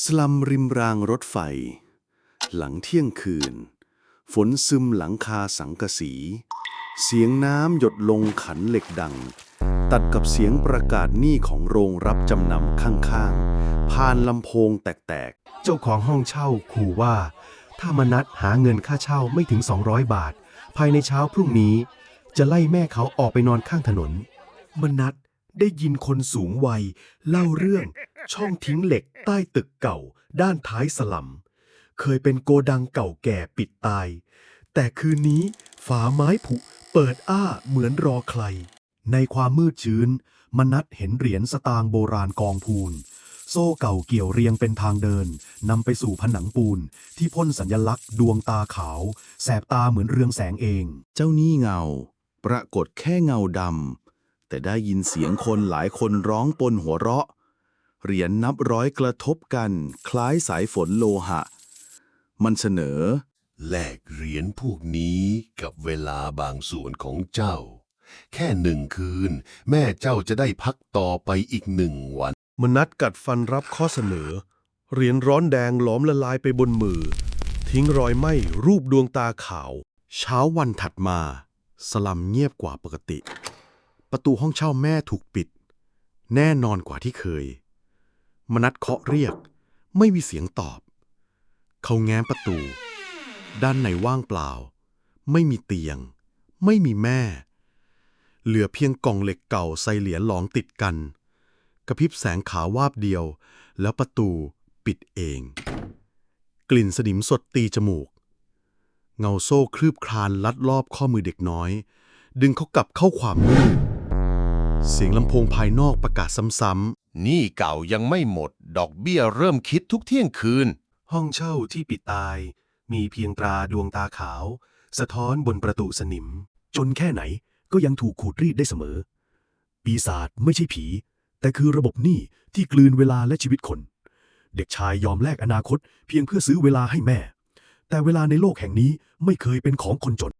สลัมริมรางรถไฟ หลังเที่ยงคืน ฝนซึมหลังคาสังกะสี เสียงน้ำหยดลงขันเหล็กดัง ตัดกับเสียงประกาศหนี้ของโรงรับจำนำข้างๆ ผ่านลำโพงแตกเจ้าของห้องเช่าขู่ว่า ถ้ามนัดหาเงินค่าเช่าไม่ถึง 200 บาท ภายในเช้าพรุ่งนี้ จะไล่แม่เขาออกไปนอนข้างถนน มนัดได้ยินคนสูงวัยเล่าเรื่อง ช่องทิ้งเหล็กใต้ตึกเก่า ด้านท้ายสลัม เคยเป็นโกดังเก่าแก่ปิดตาย แต่คืนนี้ฝาไม้ผุเปิดอ้าเหมือนรอใคร ในความมืดชื้น มนัดเห็นเหรียญสตางค์โบราณกองพูน โซ่เก่าเกี่ยวเรียงเป็นทางเดินนำไปสู่ผนังปูน ที่พ่นสัญลักษณ์ดวงตาขาว แสบตาเหมือนเรืองแสงเอง เจ้านี้เงา ปรากฏแค่เงาดำแต่ได้ยินเสียงคนหลายคนร้องปนหัวเราะ เหรียญนับร้อยกระทบกัน คล้ายสายฝนโลหะ มันเสนอ แลกเหรียญพวกนี้กับเวลาบางส่วนของเจ้า แค่หนึ่งคืน แม่เจ้าจะได้พักต่อไปอีกหนึ่งวัน มนัดกัดฟันรับข้อเสนอ เหรียญร้อนแดงหลอมละลายไปบนมือ ทิ้งรอยไหม้รูปดวงตาขาว เช้าวันถัดมา สลัมเงียบกว่าปกติ ประตูห้องเช่าแม่ถูกปิด แน่นอนกว่าที่เคย มนัดเคาะเรียก ไม่มีเสียงตอบ เขาแง้มประตู ด้านในว่างเปล่า ไม่มีเตียง ไม่มีแม่ เหลือเพียงกล่องเหล็กเก่าใส่เหรียญหลองติดกัน กระพริบแสงขาววาบเดียว แล้วประตูปิดเอง กลิ่นสนิมสดตีจมูก เงาโซ่คลืบคลานลัดรอบข้อมือเด็กน้อย ดึงเขากลับเข้าความมืด เสียงลำโพงภายนอกประกาศซ้ำ หนี้เก่ายังไม่หมด ดอกเบี้ยเริ่มคิดทุกเที่ยงคืน ห้องเช่าที่ปิดตาย มีเพียงตราดวงตาขาว สะท้อนบนประตูสนิม จนแค่ไหนก็ยังถูกขูดรีดได้เสมอ ปีศาจไม่ใช่ผี แต่คือระบบหนี้ที่กลืนเวลาและชีวิตคน เด็กชายยอมแลกอนาคตเพียงเพื่อซื้อเวลาให้แม่ แต่เวลาในโลกแห่งนี้ไม่เคยเป็นของคนจน